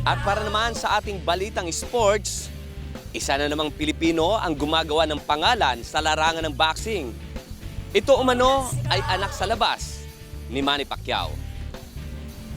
At para naman sa ating balitang sports, isa na namang Pilipino ang gumagawa ng pangalan sa larangan ng boxing. Ito umano ay anak sa labas ni Manny Pacquiao.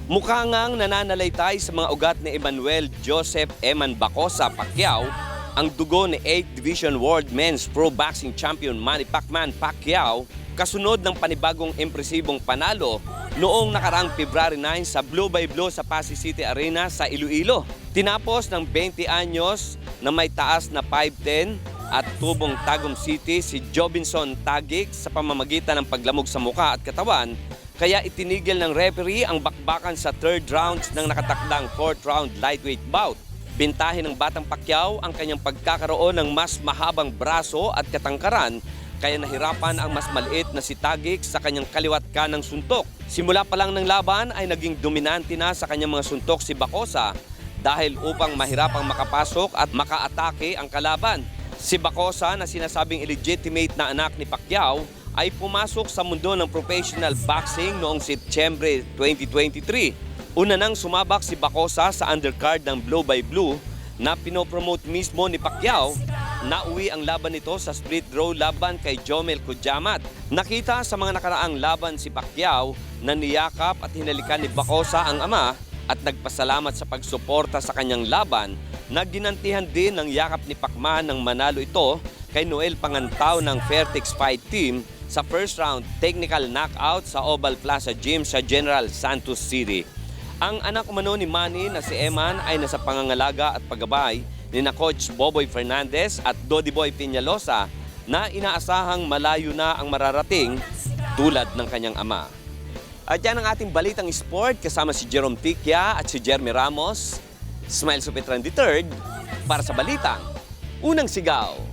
Mukha ngang nananalaytay sa mga ugat ni Emmanuel Joseph Eman Bacosa Pacquiao ang dugo ni 8th Division World Men's Pro Boxing Champion Manny Pacman Pacquiao kasunod ng panibagong impresibong panalo noong nakaraang February 9 sa Blue by Blue sa Pasig City Arena sa Iloilo. Tinapos ng 20 anyos na may taas na 5'10 at tubong Tagum City si Jobinson Tagig sa pamamagitan ng paglamog sa muka at katawan kaya itinigil ng referee ang bakbakan sa third rounds ng nakatakdang fourth round lightweight bout. Bintahin ng Batang Pacquiao ang kanyang pagkakaroon ng mas mahabang braso at katangkaran kaya nahirapan ang mas maliit na si Tagik sa kanyang kaliwat kanang suntok. Simula pa lang ng laban ay naging dominante na sa kanyang mga suntok si Bacosa dahil upang mahirapang makapasok at makaatake ang kalaban. Si Bacosa na sinasabing illegitimate na anak ni Pacquiao ay pumasok sa mundo ng professional boxing noong Setyembre 2023. Una nang sumabak si Bacosa sa undercard ng Blow by Blue na pinopromote mismo ni Pacquiao Nauwi ang laban nito sa split draw laban kay Jomel Kujamat. Nakita sa mga nakaraang laban si Pacquiao na niyakap at hinalikan ni Bacosa ang ama at nagpasalamat sa pagsuporta sa kanyang laban na ginantihan din ng yakap ni Pacman ng manalo ito kay Noel Pangantaw ng Fairtex Fight Team sa first round technical knockout sa Oval Plaza Gym sa General Santos City. Ang anak umano ni Manny na si Eman ay nasa pangangalaga at paggabay ni na Coach Boboy Fernandez at Dodiboy Peñalosa na inaasahang malayo na ang mararating tulad ng kanyang ama. At yan ang ating balitang sport kasama si Jerome Tikia at si Jeremy Ramos. Smile Supetran III para sa balitang Unang Sigaw.